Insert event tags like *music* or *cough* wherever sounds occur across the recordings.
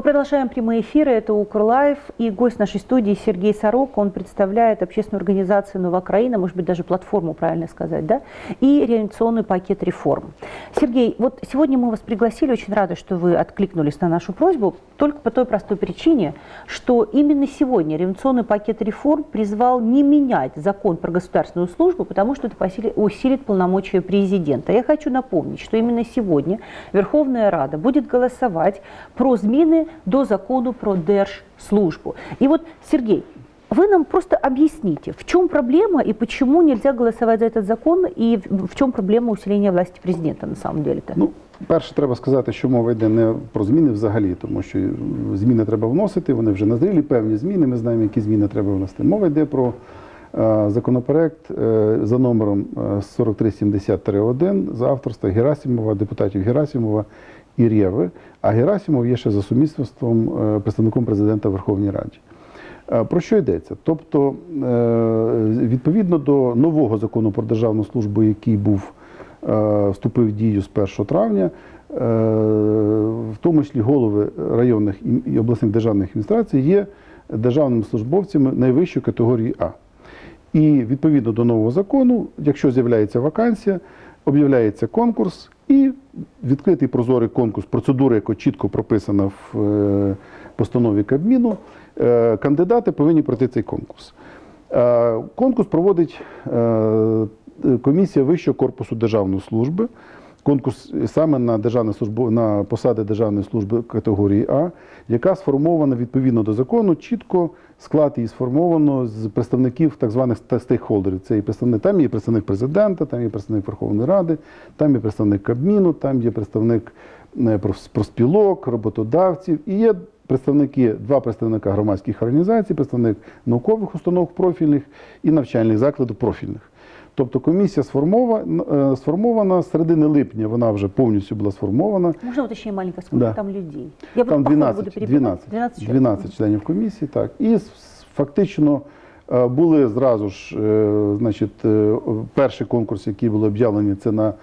Мы продолжаем прямые эфиры. Это Укрлайф. И гость нашей студии Сергей Сорок. Он представляет общественную организацию «Новокраина», может быть, даже платформу, правильно сказать, да? И реанимационный пакет реформ. Сергей, вот сегодня мы вас пригласили. Очень рада, что вы откликнулись на нашу просьбу. Только по той простой причине, что именно сегодня реанимационный пакет реформ призвал не менять закон про государственную службу, потому что это усилит полномочия президента. Я хочу напомнить, что именно сегодня Верховная Рада будет голосовать про зміни до закону про держслужбу. И вот, Сергей, вы нам просто объясните, в чем проблема и почему нельзя голосовать за этот закон, и в в чем проблема усиления власти президента на самом деле-то? Ну, перше, треба сказати, що мова йде не про зміни взагалі, тому що зміни треба вносити, вони вже назрілі, певні зміни. Ми знаємо, які зміни треба внести. Мова йде про е, законопроект е, за номером е, 4370-1 за авторства Герасимова, депутатів Герасимова і Рєви. А Герасимов є ще за сумісництвом е, представником президента в Верховній Раді. Е, Про що йдеться? Тобто, е, відповідно до нового закону про державну службу, який був вступив в дію з 1 травня, в тому числі голови районних і обласних державних адміністрацій є державними службовцями найвищої категорії А. І відповідно до нового закону, якщо з'являється вакансія, об'являється конкурс і відкритий прозорий конкурс, процедура, яка чітко прописана в е, постанові Кабміну, е, кандидати повинні пройти цей конкурс. Е, Конкурс проводить комісія Вищого корпусу державної служби. Конкурс саме на державну службу на посади державної служби категорії А, яка сформована відповідно до закону, чітко склад її сформовано з представників так званих стейкхолдерів. Це і представник, там є представник президента, там є представник Верховної Ради, там є представник Кабміну, там є представник е, профспілок, роботодавців і є представники, два представника громадських організацій, представник наукових установ профільних і навчальних закладів профільних. Тобто комісія сформована, е, сформована середини липня, вона вже повністю була сформована. Можно уточнить маленько, сколько Да. там людей? Я Там по 12, буду 12, 12 12 членів комісії, так. І фактично е, були зразу ж, е, значить, перший конкурс, який був об'явлений, це на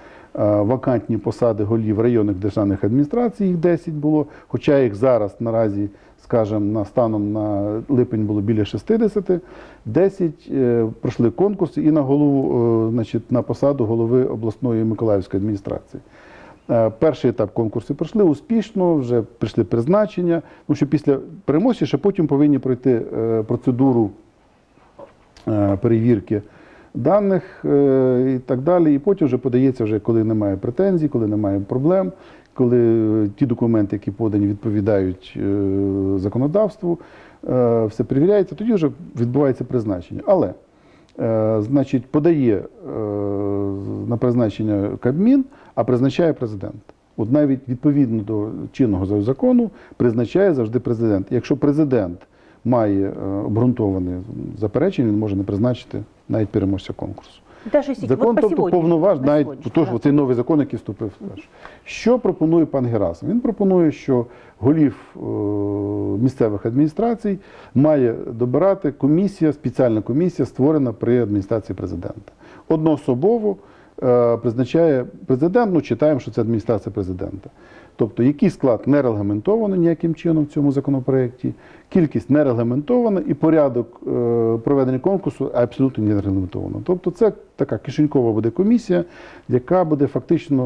вакантні посади голів районних державних адміністрацій, їх 10 було, хоча їх зараз наразі, скажімо, на станом на липень було біля 60, 10 е, пройшли конкурси і на голову, е, значить, на посаду голови обласної Миколаївської адміністрації. Е, Перший етап конкурсу пройшли успішно, вже прийшли призначення. Тому що після переможця ще потім повинні пройти процедуру перевірки даних і так далі. І потім вже подається, вже, коли немає претензій, коли немає проблем, коли ті документи, які подані, відповідають е, законодавству, е, все перевіряється, тоді вже відбувається призначення. Але Е, значить, подає на призначення Кабмін, а призначає президент. От навіть відповідно до чинного закону призначає завжди президент. Якщо президент має обґрунтоване заперечення, він може не призначити навіть переможця конкурсу. Даже если Закон, вот тобто повноваж, навіть тож, да. цей новий закон, який вступив теж. Що пропонує пан Герасим? Він пропонує, що голів е, місцевих адміністрацій має добирати комісія, спеціальна комісія, створена при адміністрації президента. Одноособово е, призначає президент, ну читаємо, що це адміністрація президента. Тобто, який склад не регламентовано ніяким чином в цьому законопроекті, кількість не регламентована і порядок е, проведення конкурсу абсолютно не регламентовано. Тобто, це така кишенькова буде комісія, яка буде фактично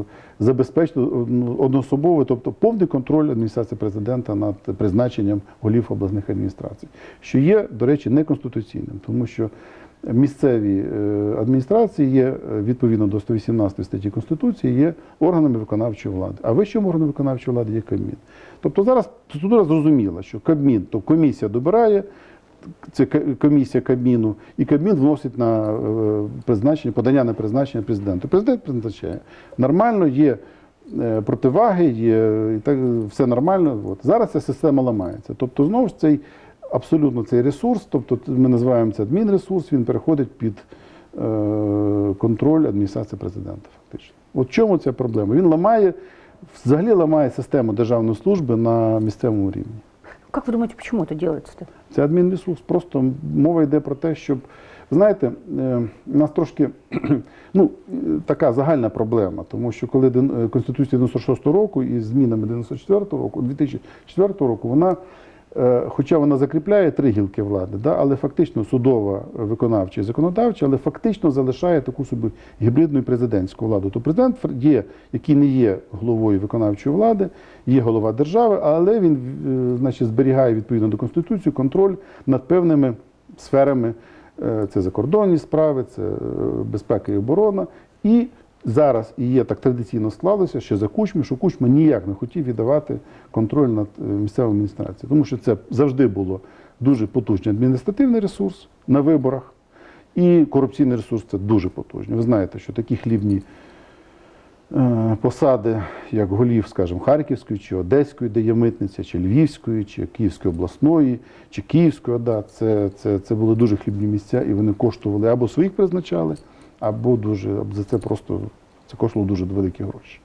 е, забезпечити ну, одноособово, тобто повний контроль адміністрації президента над призначенням голів обласних адміністрацій, що є, до речі, неконституційним, тому що місцеві е, адміністрації є е, відповідно до 118 статті Конституції, є органами виконавчої влади. А вищим органом виконавчої влади є Кабмін. Тобто зараз процедура зрозуміла, що Кабмін, то комісія добирає. Це комісія Кабміну, і Кабмін вносить на е, призначення, подання на призначення президенту. Президент призначає. Нормально є противаги, є і так, все нормально. От. Зараз ця система ламається. Тобто, знову ж цей абсолютно цей ресурс, тобто ми називаємо це адмінресурс, він переходить під е, контроль адміністрації президента. Фактично. От в чому ця проблема? Він ламає, взагалі ламає систему державної служби на місцевому рівні. Как вы думаете, почему это делается-то? Це адмінресурс. Просто мова йде про те, щоб Знаєте, е, у нас трошки *clears throat* ну, така загальна проблема, тому що коли е, Конституція 96 року і змінами 94 року, 2004 року, вона, хоча вона закріпляє три гілки влади, да, але фактично судова, виконавча і законодавча, але фактично залишає таку собі гібридну і президентську владу. То президент є, який не є головою виконавчої влади, є голова держави, але він е, значить, зберігає відповідно до Конституції контроль над певними сферами. Е, Це закордонні справи, це е, безпека і оборона. І зараз і є так традиційно склалося, що за Кучми, що Кучма ніяк не хотів віддавати контроль над е, місцевою адміністрацією, тому що це завжди було дуже потужний адміністративний ресурс на виборах, і корупційний ресурс це дуже потужний. Ви знаєте, що такі хлібні е, посади, як голів, скажімо, Харківської, чи Одеської, де є митниця, чи Львівської, чи Київської обласної, чи Київської ОДА, це, це, це були дуже хлібні місця, і вони коштували або своїх призначали, або дуже або за це просто це коштувало дуже великі гроші.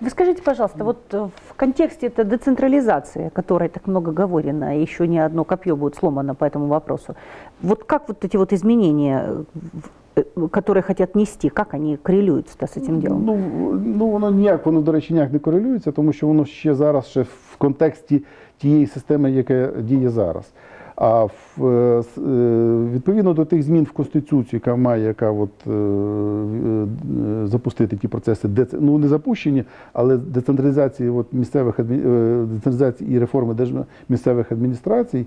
Вы скажите, пожалуйста, вот э, в контексте этой децентрализации, о которой так много говорено, и еще не одно копье будет сломано по этому вопросу, вот как вот эти вот изменения, э, в- э, которые хотят нести, как они коррелируются с этим делом? Ну, ну воно ніяк, воно, до речі, ніяк не корелюється, тому що воно ще зараз ще в контексті тієї системи, яка діє зараз. А в, е, е, відповідно до тих змін в Конституцію, яка має яка от, е, запустити ті процеси, деце- ну не запущені, але децентралізації от, місцевих децентралізації і реформи місцевих адміністрацій,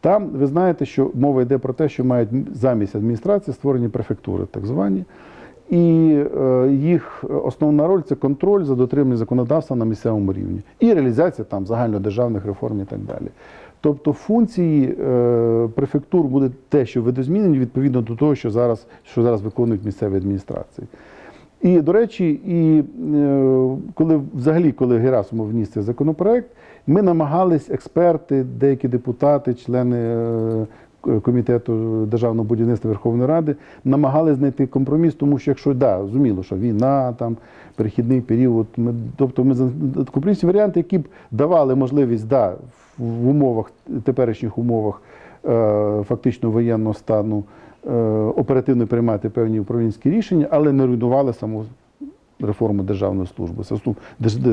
там ви знаєте, що мова йде про те, що мають замість адміністрації створені префектури, так звані. І їх основна роль це контроль за дотриманням законодавства на місцевому рівні і реалізація там загальнодержавних реформ і так далі. Тобто функції е, префектур буде те, що видозмінені відповідно до того, що зараз, що зараз виконують місцеві адміністрації. І, до речі, і е, коли взагалі, коли Герасимов вніс цей законопроект, ми намагались експерти, деякі депутати, члени е, комітету державного будівництва Верховної Ради, намагались знайти компроміс, тому що якщо да, зрозуміло, що війна, там перехідний період, ми, тобто ми компромісні варіанти, які б давали можливість да, в, умовах теперішніх умовах е, фактично воєнного стану е, оперативно приймати певні управлінські рішення, але не руйнували саму реформу державної служби,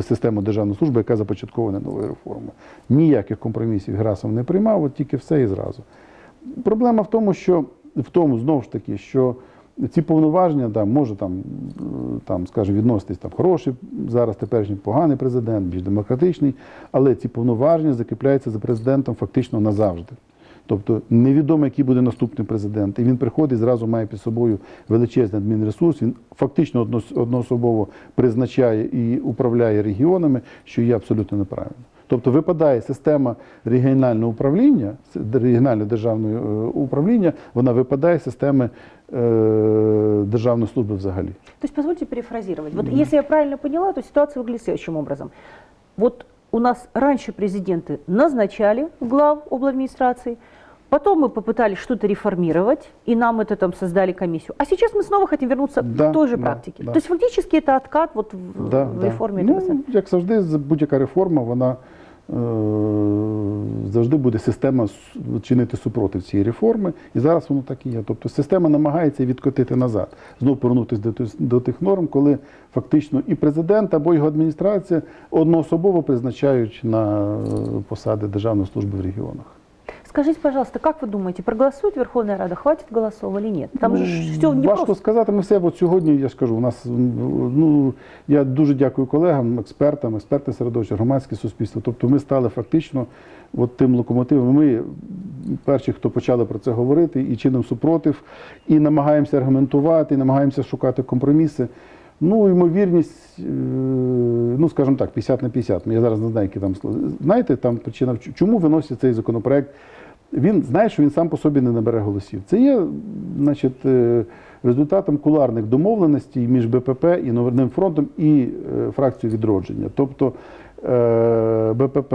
систему державної служби, яка започаткована новою реформою. Ніяких компромісів Герасов не приймав, от тільки все і зразу. Проблема в тому, що в тому знову ж таки, що ці повноваження, да, може там, е, там, скажімо, відноситись там хороший зараз теперішній поганий президент, більш демократичний, але ці повноваження закріпляються за президентом фактично назавжди. Тобто невідомо, який буде наступний президент. І він приходить, зразу має під собою величезний адмінресурс. Він фактично одноособово призначає і управляє регіонами, що є абсолютно неправильно. Тобто випадає система регіонального управління, регіонального державного е, управління, вона випадає з системи е, державної служби взагалі. То есть позвольте перефразировать. Вот если я правильно поняла, то ситуация выглядит следующим образом. Вот у нас раньше президенты назначали глав обладминистрации, потом мы попытались что-то реформировать, и нам это там создали комиссию. А сейчас мы снова хотим вернуться Да, к той же да, практике. да. То есть фактически это откат вот в, Да, в да. реформе ну, этого самого. як завжди, з- будь-яка реформа, вона е, завжди буде система с- чинити супротив цієї реформи, і зараз воно так і є. Тобто система намагається відкотити назад, знову повернутися до, тих- до тих норм, коли фактично і президент або його адміністрація одноособово призначають на е, посади державної служби в регіонах. Скажите, пожалуйста, как вы думаете, проголосует Верховная Рада, хватит голосов или нет? Там же все не Ну, Важко просто. сказати. Ми все от сьогодні, я ж кажу, у нас ну я дуже дякую колегам, експертам, експертне середовище, громадське суспільство. Тобто ми стали фактично от тим локомотивом. Ми перші, хто почали про це говорити, і чином супротив, і намагаємося аргументувати, і намагаємося шукати компроміси. Ну, ймовірність, е, ну скажімо так, 50 на 50. Я зараз не знаю, які там. Знаєте, там причина чому- виносять цей законопроект. Він знає, що він сам по собі не набере голосів. Це є, значить, е, результатом куларних домовленостей між БПП і Народним фронтом і е, фракцією відродження. Тобто е, БПП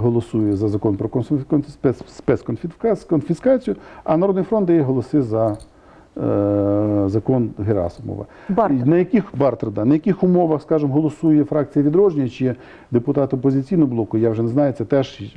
голосує за закон про конфі- спецконфіскацію, а Народний фронт дає голоси за закон Герасимова. Бартер. На яких бартер, да, на яких умовах, скажімо, голосує фракція відродження чи депутат опозиційного блоку, я вже не знаю. Це теж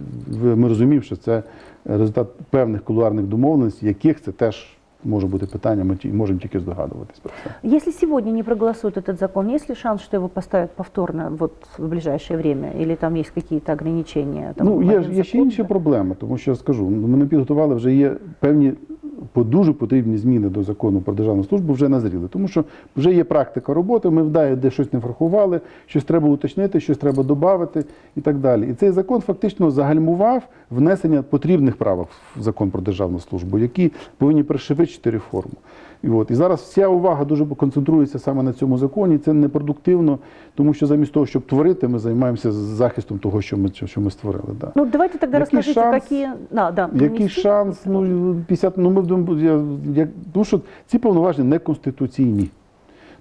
ми розуміємо, що це результат певних кулуарних домовленостей, яких це теж може бути питання, ми ті- можемо тільки здогадуватись про це. Если сегодня не проголосуют этот закон, есть ли шанс, что его поставят повторно вот в ближайшее время? Или там есть какие-то ограничения? Там, Ну, є, є ще інші проблеми, тому що я скажу, ну, ми не підготували вже є певні по- дуже потрібні зміни до закону про державну службу вже назріли. Тому що вже є практика роботи, ми вдає, де щось не врахували, щось треба уточнити, щось треба додати і так далі. І цей закон фактично загальмував внесення потрібних правок в закон про державну службу, які повинні пришвидшити реформу. І, от, і зараз вся увага дуже концентрується саме на цьому законі. Це непродуктивно, тому що замість того, щоб творити, ми займаємося захистом того, що ми, що ми створили. Да. Ну, давайте расскажите, шанс? какие... Да, да, Який шанс? Ну, 50, ну ми я, я, тому що ці повноваження неконституційні.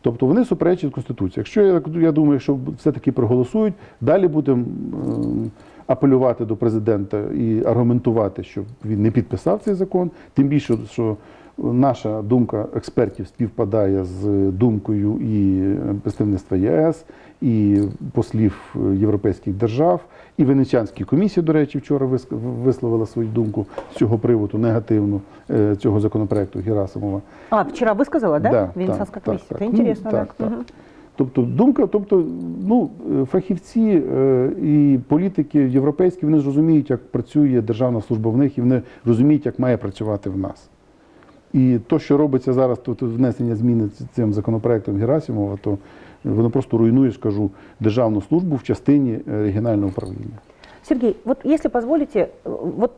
Тобто вони суперечать Конституції. Якщо я, я думаю, що все-таки проголосують, далі будемо ем, апелювати до президента і аргументувати, щоб він не підписав цей закон. Тим більше, що наша думка експертів співпадає з думкою і представництва ЄС, і послів європейських держав, і Венеціанській комісії, до речі, вчора вис- висловила свою думку з цього приводу негативну е, цього законопроекту Герасимова. А, вчера вы сказала, да? Да, Венецианская так, комиссия. так, так. интересно, Ну, так, так. Мгм. Тобто думка, тобто, ну, е, фахівці е, і політики європейські вони зрозуміють, як працює державна служба в них, і вони розуміють, як має працювати в нас. І то, що робиться зараз, тут внесення зміни ц- цим законопроектом Герасимова, то воно просто руйнує, скажу, державну службу в частині е, регіонального управління. Сергей, вот если позволите, э, вот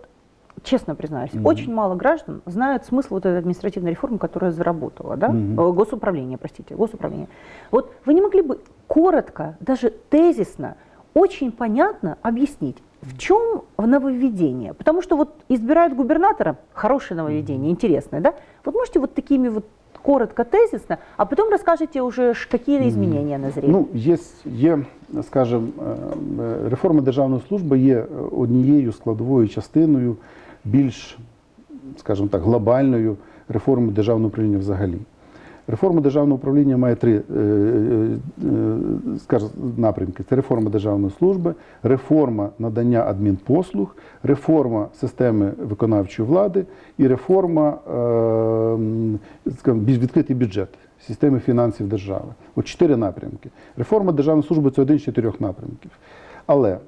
честно признаюсь, Мгм. очень мало граждан знают смысл вот этой административной реформы, которая заработала, да? Мгм. Э, Госуправление, простите, госуправление. Вот вы не могли бы коротко, даже тезисно, очень понятно объяснить, в чем нововведение? Потому что вот избирают губернатора, хорошее нововведение, интересное, да? Вот можете вот такими вот коротко, тезисно, а потом расскажете уже, какие изменения назрели. Ну, є, є скажімо, реформа державної служби є е, однією складовою частиною більш, скажімо так, глобальною реформи державного управління взагалі. Реформа державного управління має три е, е, е, скажімо, напрямки: це реформа державної служби, реформа надання адмінпослуг, реформа системи виконавчої влади і реформа скажімо, відкритий бюджет системи фінансів держави. От чотири напрямки. Реформа державної служби це один з чотирьох напрямків. Але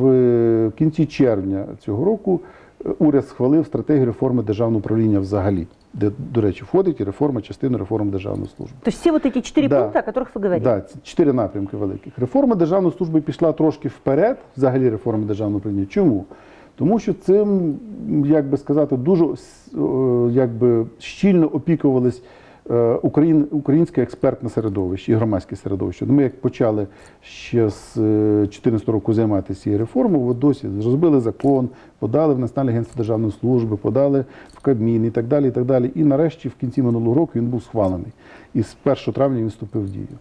в кінці червня цього року уряд схвалив стратегію реформи державного управління взагалі, де, до речі, входить і реформа частини реформи державної служби. То есть все вот эти четыре Да. пункта, о которых вы говорили. Да, це чотири напрямки великих. Реформа державної служби пішла трошки вперед, взагалі реформа державного управління. Чому? Тому що цим, як би сказати, дуже с- о, якби, щільно опікувались е, Україн, українське експертне середовище і громадське середовище. Ми як почали ще з 2014 року займатися цією реформою, досі розбили закон, подали в Національне агентство державної служби, подали в Кабмін і так далі. І так далі. І нарешті в кінці минулого року він був схвалений. І з 1 травня він вступив в дію.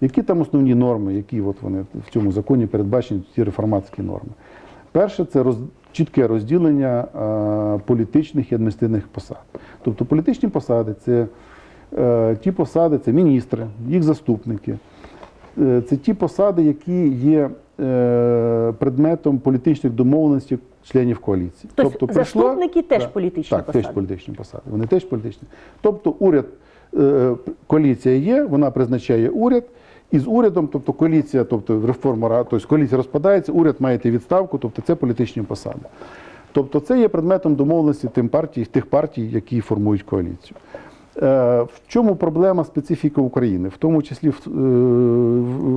Які там основні норми, які от вони в цьому законі передбачені, ці реформатські норми? Перше, це роз, чітке розділення е, політичних і адміністративних посад. Тобто політичні посади це е, ті посади, це міністри, їх заступники. Е, це ті посади, які є е, предметом політичних домовленостей членів коаліції. Тобто заступники теж Так, політичні так, посади? теж політичні посади. Вони теж політичні. Тобто уряд, е, коаліція є, вона призначає уряд. І з урядом, тобто коаліція, тобто реформа, тобто коаліція розпадається, уряд має йти відставку, тобто це політичні посади. Тобто це є предметом домовленості тим партій, тих партій, які формують коаліцію. Е, В чому проблема специфіка України? В тому числі в- е,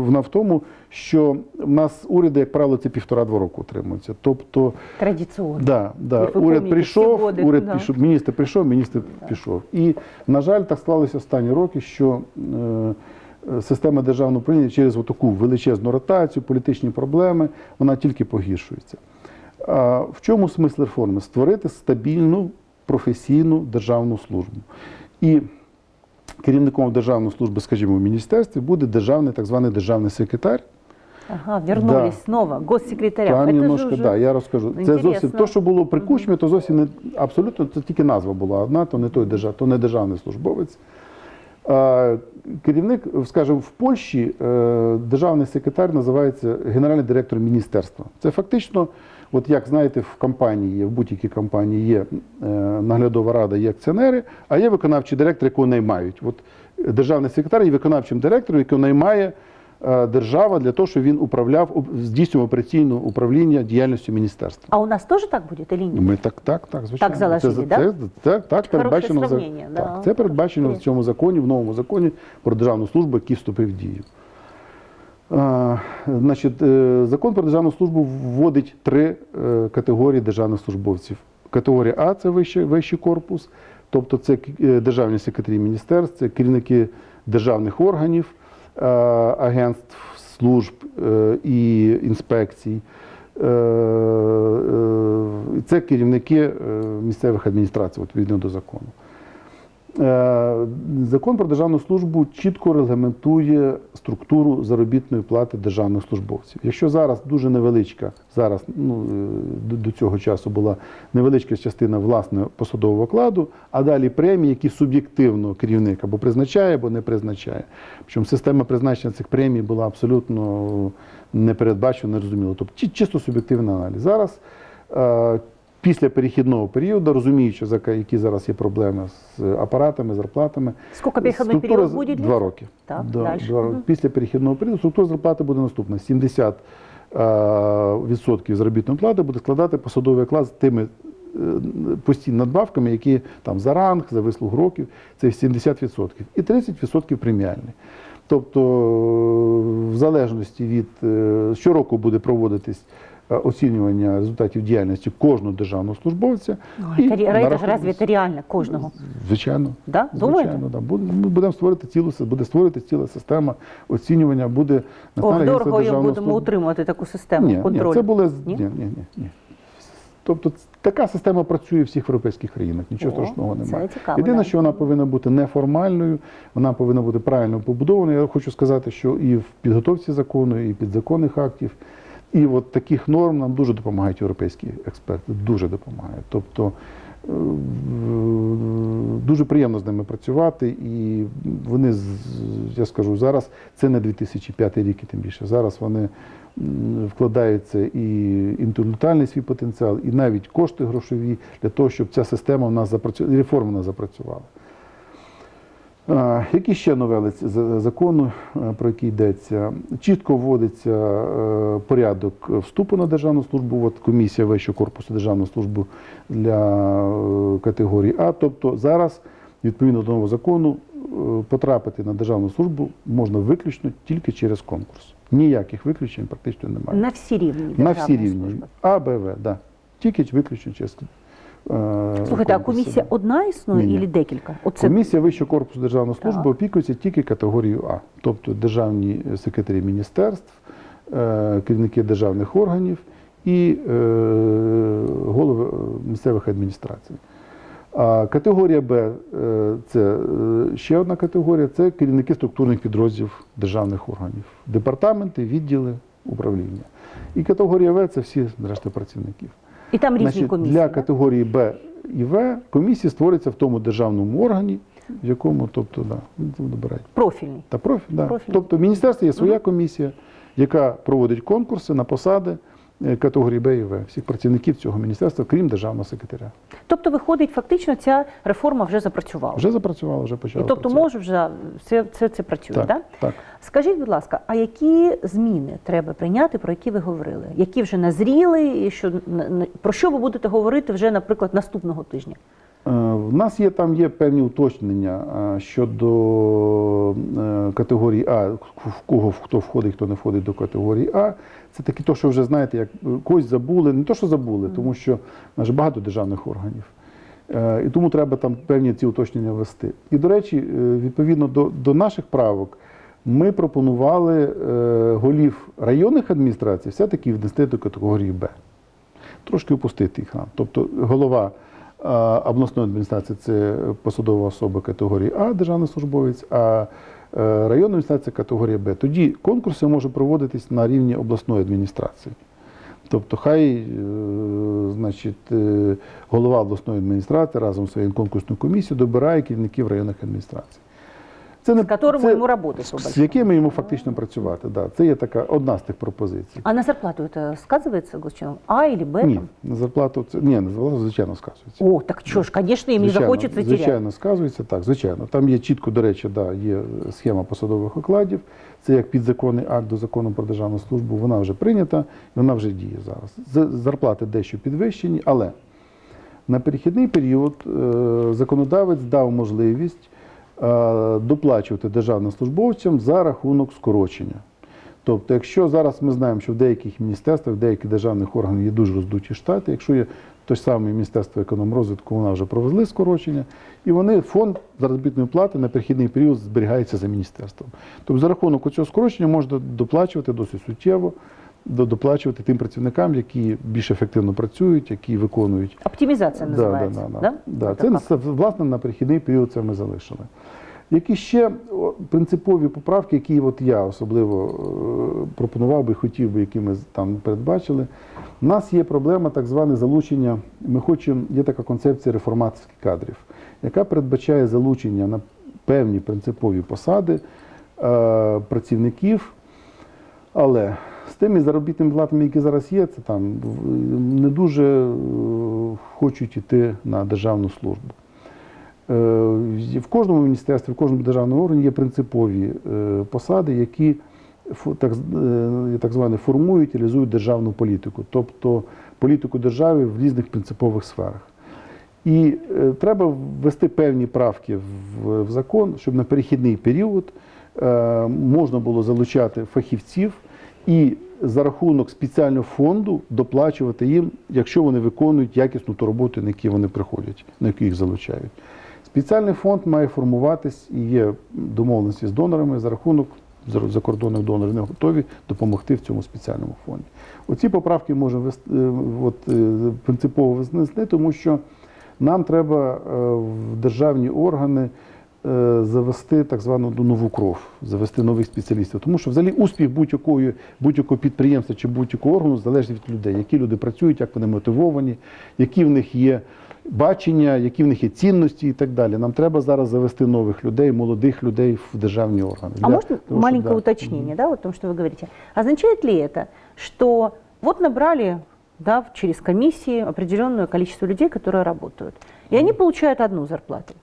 вона в тому, що в нас уряди, як правило, це півтора-два року утримуються. Тобто Традиционно. Да, да. Уряд прийшов, годи, уряд да. пішов, міністр прийшов, міністр пішов. І, на жаль, так склалися останні роки, що е, система державного управління через таку величезну ротацію, політичні проблеми, вона тільки погіршується. А в чому смисл реформи? Створити стабільну професійну державну службу. І керівником державної служби, скажімо, в міністерстві буде державний, так званий державний секретар. Ага, вернулись Да. снова. Госсекретаря. Там немножко, же уже... да, я розкажу. Це зовсім то, що було при Кучмі, то зовсім не абсолютно це тільки назва була одна, то не той держав, то не державний службовець. А, керівник, скажімо, в Польщі е, державний секретар називається генеральний директор міністерства. Це фактично От як знаєте, в компанії є, в будь-якій компанії є е, наглядова рада, є акціонери, а є виконавчий директор, якого наймають. От державний секретар є виконавчим директором, якого наймає е, держава для того, щоб він управляв, здійснював операційне управління діяльністю міністерства. А у нас тоже так будет или нет? Ми так, так, так, звичайно. заложили, це, да? це, це, так, передбачено, за- да. так, це передбачено в цьому законі, в новому законі про державну службу, який вступив в дію. Значить, е, закон про державну службу вводить три е, категорії державних службовців. Категорія А це вищий, вищий корпус, тобто це е, державні секретарі міністерств, це керівники державних органів, агентств, служб і інспекцій. Це керівники місцевих адміністрацій, відповідно до закону. Е, Закон про державну службу чітко регламентує структуру заробітної плати державних службовців. Якщо зараз дуже невеличка, зараз ну, е, до, цього часу була невеличка частина власне посадового окладу, а далі премії, які суб'єктивно керівник або призначає, або не призначає. Причому система призначення цих премій була абсолютно не передбачена, не зрозуміла. Тобто чисто суб'єктивний аналіз. Зараз е, після перехідного періоду, розуміючи, які зараз є проблеми з апаратами, зарплатами. Структура период з- будет? Два роки. Так, Да, дальше. два роки. Після перехідного періоду структура зарплати буде наступна. 70 е, відсотків заробітної плати буде складати посадовий оклад з тими е, постійними надбавками, які там за ранг, за вислуг років, це 70%. І 30% преміальний. Тобто, е, в залежності від е, щороку буде проводитись е, оцінювання результатів діяльності кожного державного службовця. Ой, і это, ре- это же нараховується- разве это реально кожного? Звичайно. Да? Думаєте? Звичайно, да. Буде- Ми будемо створити цілу си- буде створити ціла система оцінювання, буде Ох, Національне агентство дорого їм державної будемо служби. утримувати таку систему Ні, ні, контролю. це були з- Ні? ні, ні, ні, ні. Тобто ц- така система працює в всіх європейських країнах, нічого О, страшного це немає. цікаво, Єдине, да. що вона повинна бути неформальною, вона повинна бути правильно побудованою. Я хочу сказати, що і в підготовці закону, і підзаконних актів, і от таких норм нам дуже допомагають європейські експерти, дуже допомагають. Тобто е, дуже приємно з ними працювати, і вони, я скажу, зараз це не 2005 рік, і тим більше. Зараз вони вкладаються і інтелектуальний свій потенціал, і навіть кошти грошові для того, щоб ця система в нас запрацювала, реформа в нас запрацювала. Які ще новели закону, про які йдеться? Чітко вводиться е, порядок вступу на державну службу. От комісія Вищого корпусу державної служби для е, категорії А. Тобто зараз, відповідно до нового закону, е, потрапити на державну службу можна виключно тільки через конкурс. Ніяких виключень практично немає. На всі рівні На всі рівні. А, Б, В, да. Тільки виключно через. е, Слухайте, а комісія одна існує Ні-ні. і декілька? Оце Комісія Вищого корпусу державної служби Так. опікується тільки категорією А, тобто державні секретарі міністерств, е, керівники державних органів і е, голови е, місцевих адміністрацій. А категорія Б е, це е, ще одна категорія це керівники структурних підрозділів державних органів, департаменти, відділи, управління. І категорія В це всі решта працівників. І там різні Значить, комісії. для категорії Б і В комісії створюються в тому державному органі, в якому, тобто, да, добирають. Профільний. Та профіль, да. Профільний. Тобто в міністерстві є своя комісія, яка проводить конкурси на посади категорії Б і В, всіх працівників цього міністерства, крім державного секретаря. Тобто, виходить, фактично ця реформа вже запрацювала. Вже запрацювало, вже І почало. тобто може вже це, це, це працює, так, так? так. Скажіть, будь ласка, а які зміни треба прийняти, про які ви говорили? Які вже назріли, і що про що ви будете говорити вже, наприклад, наступного тижня? В нас є там є певні уточнення щодо е, категорії А, в кого хто входить, хто не входить до категорії А. Це таке, то, що вже знаєте, як когось забули, не то, що забули, тому що в нас багато державних органів. Е, І тому треба там певні ці уточнення ввести. І, до речі, е, відповідно до, до наших правок, ми пропонували голів районних адміністрацій все-таки внести до категорії Б трошки опустити їх нам. Тобто голова обласної адміністрації це посадова особа категорії А, державний службовець, а е, районна адміністрація категорія Б. Тоді конкурси можуть проводитись на рівні обласної адміністрації. Тобто, хай е, значить, е, голова обласної адміністрації разом з своєю конкурсною комісією добирає керівників районних адміністрацій. Це с которым це- ему работать. по з большому. якими йому фактично працювати. Да. Це є така одна з тих пропозицій. А на зарплату это сказывается госчинам? А или Б? Ні, там? на зарплату це ні, на зарплату звичайно сказується. О, так что ж, конечно, им не Звичайно, захочется терять. Звичайно, сказується так, звичайно. Там є чітко, до речі, да, є схема посадових окладів. Це як підзаконний акт до закону про державну службу. Вона вже прийнята, вона вже діє зараз. З- Зарплати дещо підвищені, але на перехідний період е, законодавець дав можливість е, доплачувати державним службовцям за рахунок скорочення. Тобто, якщо зараз ми знаємо, що в деяких міністерствах, в деяких державних органах є дуже роздуті штати, якщо є те ж саме Міністерство економрозвитку, вона вже провезли скорочення, і вони фонд заробітної плати на перехідний період зберігається за міністерством. Тобто за рахунок цього скорочення можна доплачувати досить суттєво, доплачувати тим працівникам, які більш ефективно працюють, які виконують Оптимизация Да, называется. да, да, да? да. Це власне на перехідний період це ми залишили. Які ще принципові поправки, які от я особливо е, пропонував би, хотів би, які ми там передбачили. У нас є проблема так зване залучення. Ми хочемо, є така концепція реформації кадрів, яка передбачає залучення на певні принципові посади е, працівників, але тими заробітними платами, які зараз є, це там не дуже е, хочуть йти на державну службу. Е, В кожному міністерстві, в кожному державному органі є принципові е, посади, які так, так зване формують і реалізують державну політику, тобто політику держави в різних принципових сферах. І треба ввести певні правки в, закон, щоб на перехідний період можна було залучати фахівців і за рахунок спеціального фонду доплачувати їм, якщо вони виконують якісну ту роботу, на які вони приходять, на яку їх залучають. Спеціальний фонд має формуватись і є домовленості з донорами за рахунок за- закордонних донорів. Вони готові допомогти в цьому спеціальному фонді. Оці поправки вести, е, от, е, принципово винести, тому що нам треба е, в державні органи завести так звану ну, нову кров, завести нових спеціалістів. Тому що взагалі успіх будь-якої будь-якого підприємства чи будь-якого органу залежить від людей, які люди працюють, як вони мотивовані, які в них є бачення, які в них є цінності і так далі. Нам треба зараз завести нових людей, молодих людей в державні органи. А Для можно того, щоб, маленькое да. уточнение, да, вот в том, что вы говорите. Означает ли это, что вот набрали да, в- через комиссии определенное количество людей, которые работают, и они получают одну зарплату.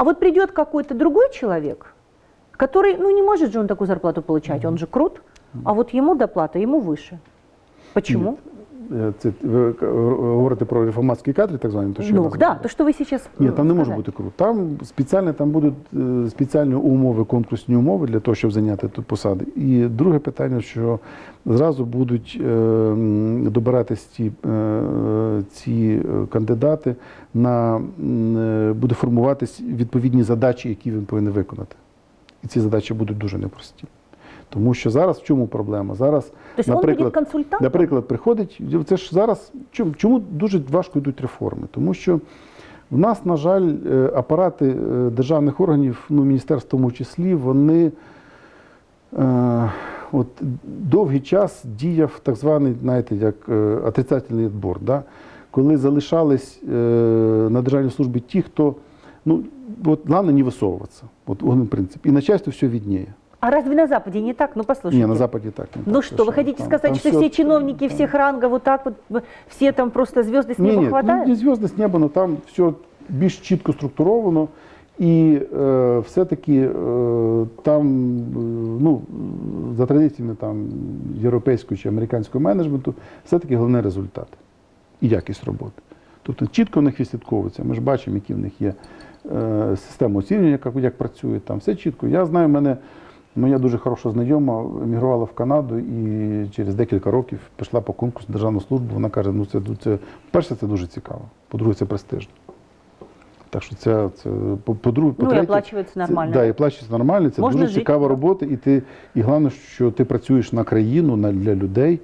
А вот придет какой-то другой человек, который, ну не может же он такую зарплату получать, он же крут, а вот ему доплата, ему выше. Почему? Е, Це ви говорите про реформатські кадри, так звані, то що я ну назвав? да, то, что вы сейчас Ні, там не може бути круто. Там спеціальні, там будуть е, спеціальні умови, конкурсні умови для того, щоб зайняти ту посаду. І друге питання, що зразу будуть е, добиратись ці, е, ці е, кандидати на е, буде формуватись відповідні задачі, які він повинен виконати. І ці задачі будуть дуже непрості. Тому що зараз в чому проблема? Зараз, То есть он будет? Наприклад, приходить, це ж зараз чому, чому дуже важко йдуть реформи? Тому що в нас, на жаль, е, апарати е, державних органів, ну, міністерств в тому числі, вони е, от, довгий час діяв так званий, знаєте, як е, отрицательний відбор. Да? Коли залишались е, на державній службі ті, хто, ну, от, главное не висовуватися. От, он принцип. І начальство все виднее. А разве на Западе не так? Ну послушайте. Ні, на Западі так. Не Ну так, что, вы совершенно. хотите Там- сказать, там что всё- все чиновники там- всех рангов вот так вот, в- все там просто звезды с Ні, неба ні, хватает? ну, не зв'язно з неба, але там все більш чітко структуровано. І е, все-таки е, там, е, ну, за традиціями там, європейського чи американського менеджменту, все-таки головне результат і якість роботи. Тобто чітко в них відслідковується. Ми ж бачимо, які в них є е, система оцінювання, як, як працює там. Все чітко. Я знаю, в мене моя дуже хороша знайома емігрувала в Канаду і через декілька років пішла по конкурсу на державну службу. Вона каже: ну це, це перше, це дуже цікаво. По-друге, це престижно. Так що це, це по- по-друге, Ну, і по-третє, оплачується це- нормально. Да, і оплачується нормально. Це Можна дуже жити, цікава робота, і ти і головне, що ти працюєш на країну, на для людей.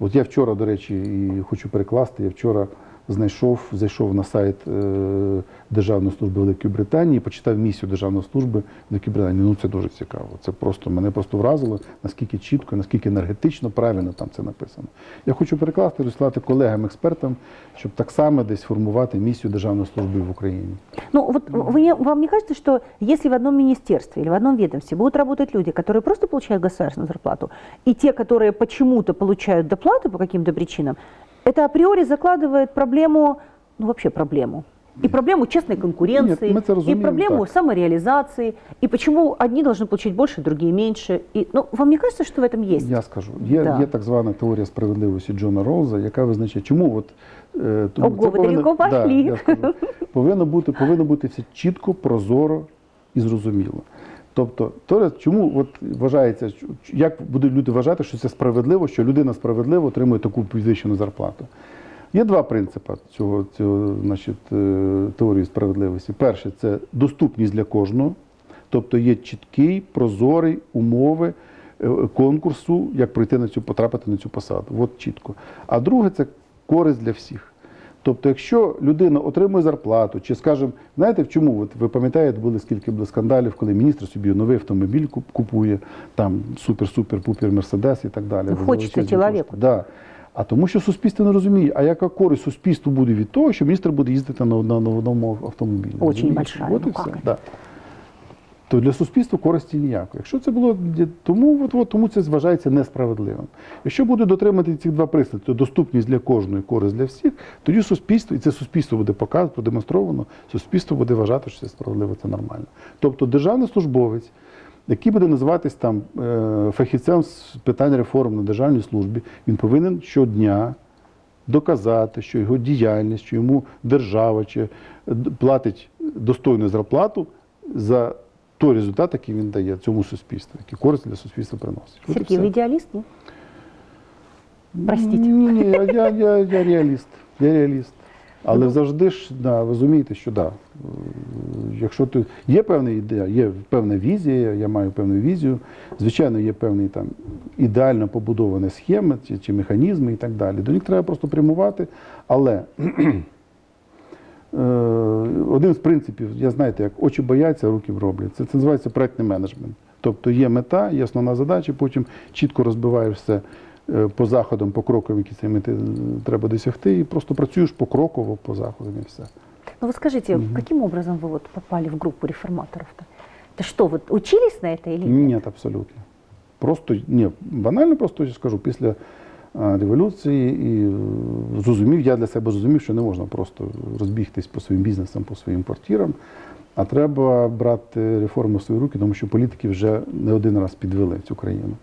От я вчора, до речі, і хочу перекласти. Я вчора знайшов, зайшов на сайт е, Державної служби Великої Британії, почитав місію Державної служби Великої Британії. Ну це дуже цікаво. Це просто мене просто вразило, наскільки чітко, наскільки енергетично правильно там це написано. Я хочу перекласти, розсилати колегам-експертам, щоб так само десь формувати місію Державної служби в Україні. Ну, вот вы не- вам не кажется, что если в одном министерстве или в одном ведомстве будут работать люди, которые просто получают государственную зарплату, и те, которые почему-то получают доплату по каким-то причинам, это априори закладывает проблему, ну вообще проблему. И проблему честной конкуренции, Нет, мы это и разумеем, проблему так. самореализации, и почему одни должны получить больше, другие меньше. И, ну, вам не кажется, что в этом есть? Я скажу, є, Да. є так звана теорія справедливості Джона Роуза, яка визначає, чому от е, тому Ого, ви далеко да, пошли. я скажу, повинно бути, повинно бути все чітко, прозоро і зрозуміло. Тобто, то, чому от вважається, як будуть люди вважати, що це справедливо, що людина справедливо отримує таку підвищену зарплату? Є два принципи цього, цього значить, е, теорії справедливості. Перше це доступність для кожного, тобто є чіткий, прозорий умови е, конкурсу, як пройти на цю потрапити на цю посаду. От чітко. А друге це користь для всіх. Тобто, якщо людина отримує зарплату, чи скажімо, знаєте в чому? От ви пам'ятаєте, були скільки було скандалів, коли міністр собі новий автомобіль купує, там супер-супер-пупер Мерседес і так далі. Ну, хочеться чоловіку. Да. А тому, що суспільство не розуміє, а яка користь суспільству буде від того, що міністр буде їздити на, на, на одному автомобілі. Очень Розумієте? большая, От ну і все. Да. То для суспільства користі ніякої. Якщо це було тому, от, от, тому це вважається несправедливим. Якщо буде дотримати ці два присади, то доступність для кожної, користь для всіх, тоді суспільство, і це суспільство буде показано, продемонстровано, суспільство буде вважати, що це справедливо, це нормально. Тобто державний службовець, який буде називатись там е, фахівцем з питань реформ на державній службі, він повинен щодня доказати, що його діяльність, що йому держава чи е, платить достойну зарплату за той результат, який він дає цьому суспільству, який користь для суспільства приносить. От і Сергей, все. вы идеалист, нет? Простите. Ні, ні, я, я, я, я реаліст. Я реаліст. Але Ну, завжди ж да, ви розумієте, що да, якщо ти є певна ідея, є певна візія, я маю певну візію. Звичайно, є певні там ідеально побудовані схеми чи, чи механізми і так далі. До них треба просто прямувати. Але один з принципів, я знаєте, як очі бояться, руки роблять. Це, це називається проектний менеджмент. Тобто є мета, є основна задача, потім чітко розбиваєш все е, по заходам, по крокам, які цієї мети е, треба досягти, і просто працюєш покроково по заходам і все. Ну вы скажите, каким образом вы вот попали в группу реформаторов-то? Это что, вот учились на это или нет? Ні, абсолютно. Просто ні, банально просто я скажу, після а, революції і е, зрозумів, я для себе зрозумів, що не можна просто розбігтись по своїм бізнесам, по своїм квартирам, а треба брати реформи в свої руки, тому що політики вже не один раз підвели цю країну.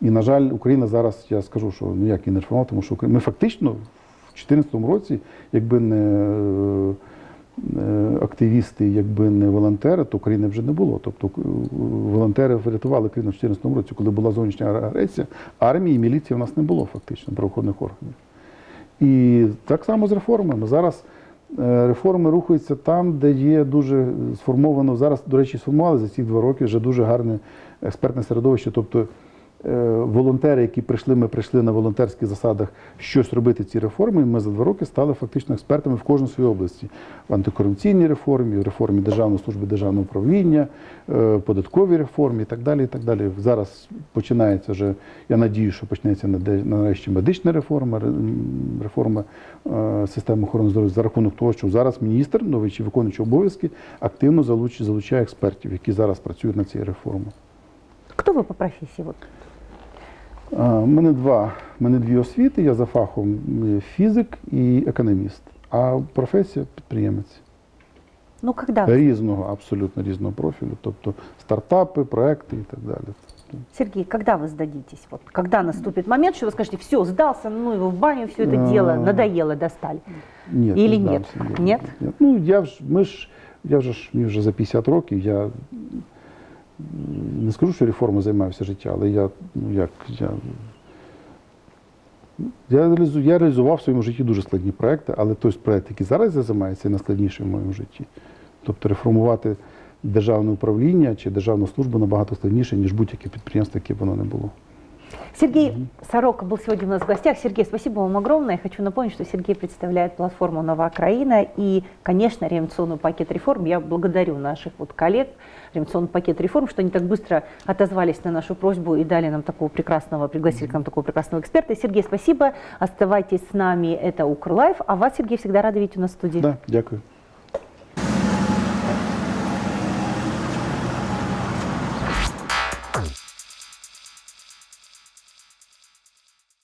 І, на жаль, Україна зараз, я скажу, що ну як і не реформувала, тому що ми фактично в 2014 році, якби не е, е, активісти, якби не волонтери, то України вже не було. Тобто е, волонтери врятували країну в 2014 році, коли була зовнішня агресія, армії і міліції в нас не було фактично правоохоронних органів. І так само з реформами. Зараз е, реформи рухаються там, де є дуже сформовано. Зараз, до речі, сформували за ці два роки вже дуже гарне експертне середовище. Тобто е, волонтери, які прийшли, ми прийшли на волонтерських засадах щось робити ці реформи. Ми за два роки стали фактично експертами в кожній своїй області в антикорупційній реформі, в реформі Державної служби державного управління, е, податковій реформі і так далі. І так далі. Зараз починається вже. Я надію, що почнеться нарешті медична реформа, реформа е, системи охорони здоров'я за рахунок того, що зараз міністр, новий чи виконуючий обов'язки, активно залучає, залучає експертів, які зараз працюють над цією реформою. Кто вы по профессии? Вот? А, У мене два. У мене дві освіти. Я за фахом е, фізик і економіст, а професія підприємець. Ну когда? вы- Різного, абсолютно різного профілю, тобто стартапи, проекти і так далі. Сергей, когда вы сдадитесь? Вот, когда наступит момент, что вы скажете, все, сдался, ну его в баню, все это А. дело, надоело, достали. Ні, Или не нет? здамся, Нет? Ну, я ж, ми ж, я вже ж, мені вже за 50 років, я м, не скажу, що реформою займаюся життя, але я, ну як, я, я, реалізу- я реалізував в своєму житті дуже складні проекти, але той проект, який зараз я займаюся, найскладніший в моєму житті. Тобто реформувати державне управління чи державну службу набагато складніше, ніж будь-яке підприємство, яке б воно не було. Сергей Сорока был сегодня у нас в гостях. Сергей, спасибо вам огромное. Я хочу напомнить, что Сергей представляет платформу «Новая Украина» и, конечно, реанимационный пакет реформ. Я благодарю наших вот коллег, реанимационный пакет реформ, что они так быстро отозвались на нашу просьбу и дали нам такого прекрасного, пригласили к нам такого прекрасного эксперта. Сергей, спасибо. Оставайтесь с нами. Это Укрлайф. А вас, Сергей, всегда рада видеть у нас в студии. Да, дякую.